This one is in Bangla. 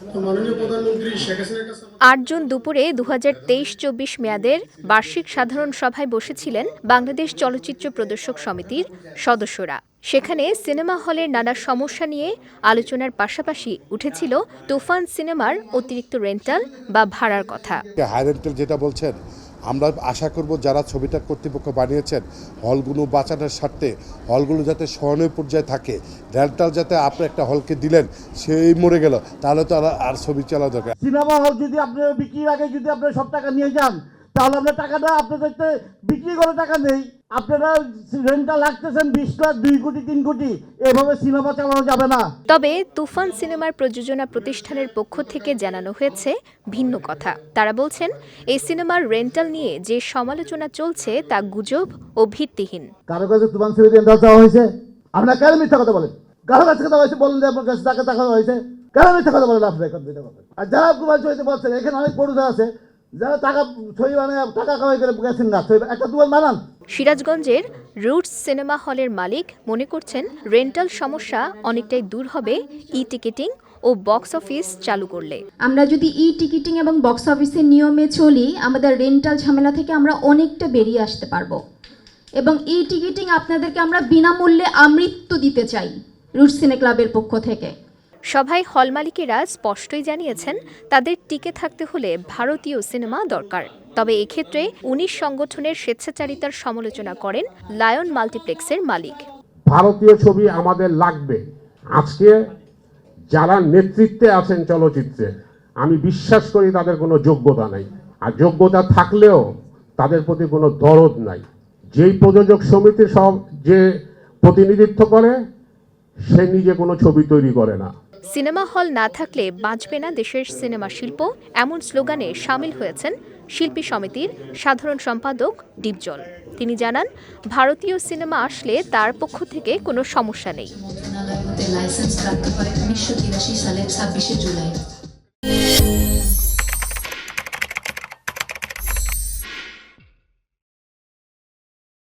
মাননীয় প্রধানমন্ত্রী শেখ হাসিনার কাছে আমাদের- আট জুন দুপুরে দু হাজার তেইশ চব্বিশ মেয়াদের বার্ষিক সাধারণ সভায় বসেছিলেন বাংলাদেশ চলচ্চিত্র প্রদর্শক সমিতির সদস্যরা। সেখানে সিনেমা হলের নানা সমস্যা নিয়ে আলোচনার পাশাপাশি উঠেছিল তুফান সিনেমার অতিরিক্ত রেন্টাল বা ভাড়ার কথা। হাই রেন্টাল যেটা বলছেন আমরা আশা করব যারা ছবিটা কর্তৃপক্ষ বানিয়েছেন, হলগুলো বাঁচানোর স্বার্থে, হলগুলো যাতে সহনীয় পর্যায়ে থাকে, রেন্টাল যাতে আপনি একটা হলকে দিলেন, সেই মরে গেল, তাহলে তো আর আর ছবি চালা দরকার। সিনেমা হল যদি আপনি বিক্রির আগে যদি আপনি সব টাকা নিয়ে যান তাহলে আপনার টাকাটা আপনাদেরকে বিক্রি করে টাকা নেই। আপনারা রেন্টটা লাগতেছেন বিশ লাখ দুই কোটি তিন কোটি। এভাবে সিনেমা চালানো যাবে না। তবে তুফান সিনেমার প্রযোজনা প্রতিষ্ঠানের পক্ষ থেকে জানানো হয়েছে ভিন্ন কথা। তারা বলছেন এই সিনেমার রেন্টাল নিয়ে যে সমালোচনা চলছে তা গুজব ও ভিত্তিহীন। কারও কাছে তুমান সিঁড়ি রেন্টাল চাওয়া হয়েছে? আপনার কেন মিথ্যা কথা বলেন? কারও কাছে কথা হয়েছে বললেন যে আপনার কাছে টাকা টাকা হয়েছে। কেন মিথ্যা কথা বলেন আপনি? এখন আর যারা বলছেন এখানে অনেক প্রডিউসার আছে। যারা টাকা ছবি মানে টাকা কামাই করে গেছেন না ছবি একটা দুয়ার বানান। সিরাজগঞ্জের রুটস সিনেমা হলের মালিক মনে করছেন রেন্টাল সমস্যা অনেকটাই দূর হবে ই টিকিটিং ও বক্স অফিস চালু করলে। আমরা যদি ই টিকিটিং এবং বক্স অফিসের নিয়মে চলি আমাদের রেন্টাল ঝামেলা থেকে আমরা অনেকটা বেরিয়ে আসতে পারব। এবং ই টিকিটিং আপনাদেরকে আমরা বিনামূল্যে আমৃত্যু দিতে চাই রুট সিনে ক্লাবের পক্ষ থেকে। সভায় হল মালিকেরা স্পষ্টই জানিয়েছেন, তাদের টিকে থাকতে হলে ভারতীয় সিনেমা দরকার। তবে এক্ষেত্রে উনিশ সংগঠনের স্বেচ্ছাচারিতার সমালোচনা করেন লায়ন মাল্টিপ্লেক্সের মালিক। ভারতীয় ছবি আমাদের লাগবে। আজকে যারা নেতৃত্বে আছেন চলচ্চিত্রে, আমি বিশ্বাস করি তাদের কোনো যোগ্যতা নাই। আর যোগ্যতা থাকলেও তাদের প্রতি কোনো দরদ নাই। যেই প্রযোজক সমিতি সব যে প্রতিনিধিত্ব করে, সে নিজে কোনো ছবি তৈরি করে না। সিনেমা হল না থাকলে বাঁচবে না দেশের সিনেমা শিল্প, এমন স্লোগানে সামিল হয়েছেন শিল্পী সমিতির সাধারণ সম্পাদক ডিপজল তিনি জানান, ভারতীয় সিনেমা আসলে তার পক্ষ থেকে কোনো সমস্যা নেই। ছাব্বিশে জুলাই।